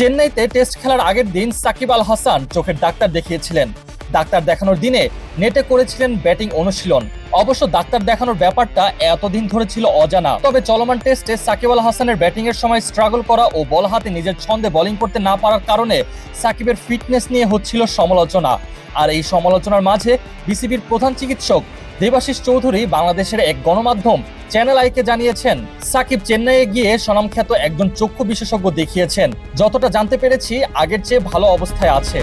চেন্নাইতে টেস্ট খেলার আগের দিন সাকিব আল হাসান চোখের ডাক্তার দেখিয়েছিলেন। ডাক্তার দেখানোর দিনে নেটে করেছিলেন ব্যাটিং অনুশীলন। অবশ্য ডাক্তার দেখানোর ব্যাপারটা এতদিন ধরে ছিল অজানা। তবে চলমান টেস্টে সাকিব আল হাসানের ব্যাটিং এর সময় স্ট্রাগল করা ও বল হাতে নিজের ছন্দে বোলিং করতে না পারার কারণে সাকিবের ফিটনেস নিয়ে হচ্ছিল সমালোচনা। আর এই সমালোচনার মাঝে বিসিবির প্রধান চিকিৎসক দেবাশিস চৌধুরী বাংলাদেশের এক গণমাধ্যম চ্যানেল আইকে জানিয়েছেন, সাকিব চেন্নাইয়ে গিয়ে স্বনামখ্যাত একজন চক্ষু বিশেষজ্ঞ দেখিয়েছেন, যতটা জানতে পেরেছি আগের চেয়ে ভালো অবস্থায় আছে।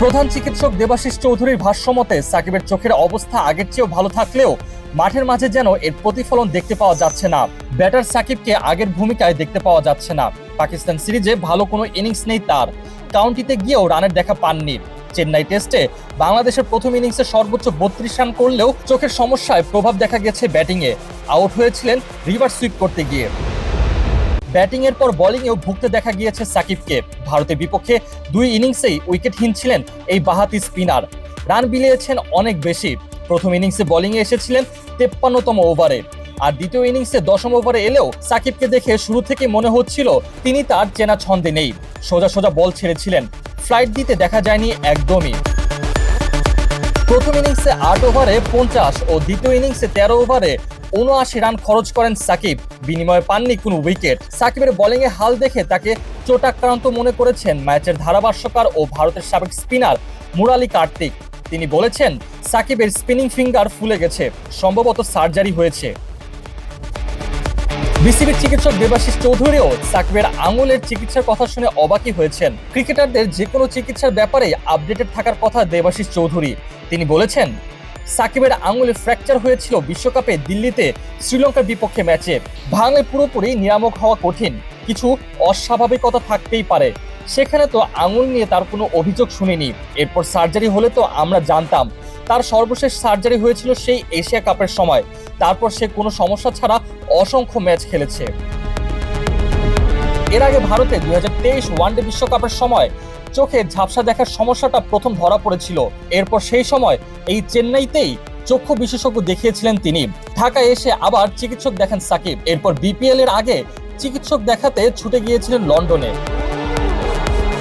প্রধান চিকিৎসক দেবাশিস চৌধুরীর ভাষ্যমতে, সাকিবের চোখের অবস্থা আগের চেয়েও ভালো থাকলেও মাঠের মাঝে যেন এর প্রতিফলন দেখতে পাওয়া যাচ্ছে না। ব্যাটার সাকিবকে আগের ভূমিকায় দেখতে পাওয়া যাচ্ছে না। পাকিস্তান সিরিজে ভালো কোনো ইনিংস নেই তার। কাউন্টিতে গিয়েও রানের দেখা পাননি। চেন্নাই টেস্টে বাংলাদেশের প্রথম ইনিংসে সর্বোচ্চ বত্রিশ রান করলেও চোখের সমস্যায় প্রভাব দেখা গেছে ব্যাটিংয়ে। আউট হয়েছিলেন রিভার সুইপ করতে গিয়ে। ব্যাটিং এর পর বোলিং এও ভুগতে দেখা গিয়েছে সাকিবকে। ভারতের বিপক্ষে দুই ইনিংসেই উইকেটহীন ছিলেন এই বাহাতি স্পিনার। রান বিলিয়েছেন অনেক বেশি। প্রথম ইনিংসে বোলিং এ এসেছিলেন তেপ্পান্নতম ওভারে। আর দ্বিতীয় ইনিংসে দশম ওভারে এলেও সাকিবকে দেখে শুরু থেকে মনে হচ্ছিল তিনি তার চেনা ছন্দে নেই। সোজা সোজা বল ছেড়েছিলেন। ফ্লাইট দিতে দেখা যায়নি একদমই। প্রথম ইনিংসে আট ওভারে পঞ্চাশ ও দ্বিতীয় ইনিংসে তেরো ওভারে উনআশি রান খরচ করেন সাকিব। বিনিময়ে পাননি কোনো উইকেট। সাকিবের বোলিং এ হাল দেখে তাকে চোটাক্রান্ত মনে করেছেন ম্যাচের ধারাভাষ্যকার ও ভারতের সাবেক স্পিনার মুরালি কার্তিক। তিনি বলেছেন, সাকিবের স্পিনিং ফিঙ্গার ফুলে গেছে। সম্ভবত সার্জারি হয়েছে। বিসিবির চিকিৎসক দেবাশিস চৌধুরীও সাকিবের আঙুলের চিকিৎসার কথা শুনে অবাকই হয়েছেন। ক্রিকেটারদের যে কোনো চিকিৎসার ব্যাপারে আপডেটেড থাকার কথা দেবাশিস চৌধুরী। তিনি বলেছেন, সাকিবের আঙুলে ফ্র্যাকচার হয়েছিল বিশ্বকাপে দিল্লিতে শ্রীলঙ্কার বিপক্ষে ম্যাচে। ভাঙলে পুরোপুরি নিরামক হওয়া কঠিন। কিছু অস্বাভাবিকতা থাকতেই পারে। সেখানে তো আঙুল নিয়ে তার কোনো অভিযোগ শুনিনি। এরপর সার্জারি হলে তো আমরা জানতাম তার সর্বশেষ সার্জারি হয়েছিল সেই এশিয়া কাপের সময়। তারপর সে কোনো সমস্যা ছাড়া অসংখ্য ম্যাচ খেলেছে। এর আগে ভারতে দুই হাজার তেইশ ওয়ানডে বিশ্বকাপের সময় চোখে ঝাপসা দেখার সমস্যাটা প্রথম ধরা পড়েছিল। এরপর সেই সময় এই চেন্নাইতেই চক্ষু বিশেষজ্ঞ দেখিয়েছিলেন তিনি। ঢাকায় এসে আবার চিকিৎসক দেখেন সাকিব। এরপর বিপিএল এর আগে চিকিৎসক দেখাতে ছুটে গিয়েছিলেন লন্ডনে।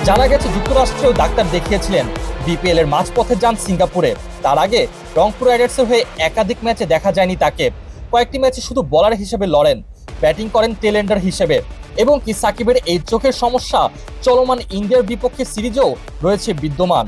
জানা গেছে যুক্তরাষ্ট্রেও ডাক্তার দেখিয়েছিলেন। বিপিএল এর মাঝপথে যান সিঙ্গাপুরে। তার আগে রংপুর রাইডার্সের হয়ে একাধিক ম্যাচে দেখা যায়নি তাকে। কয়েকটি ম্যাচে শুধু বলার হিসেবে লড়েন, ব্যাটিং করেন টেলেন্ডার হিসেবে। এবং কি সাকিবের এই চোখের সমস্যা চলমান ইন্ডিয়ার বিপক্ষে সিরিজও রয়েছে বিদ্যমান।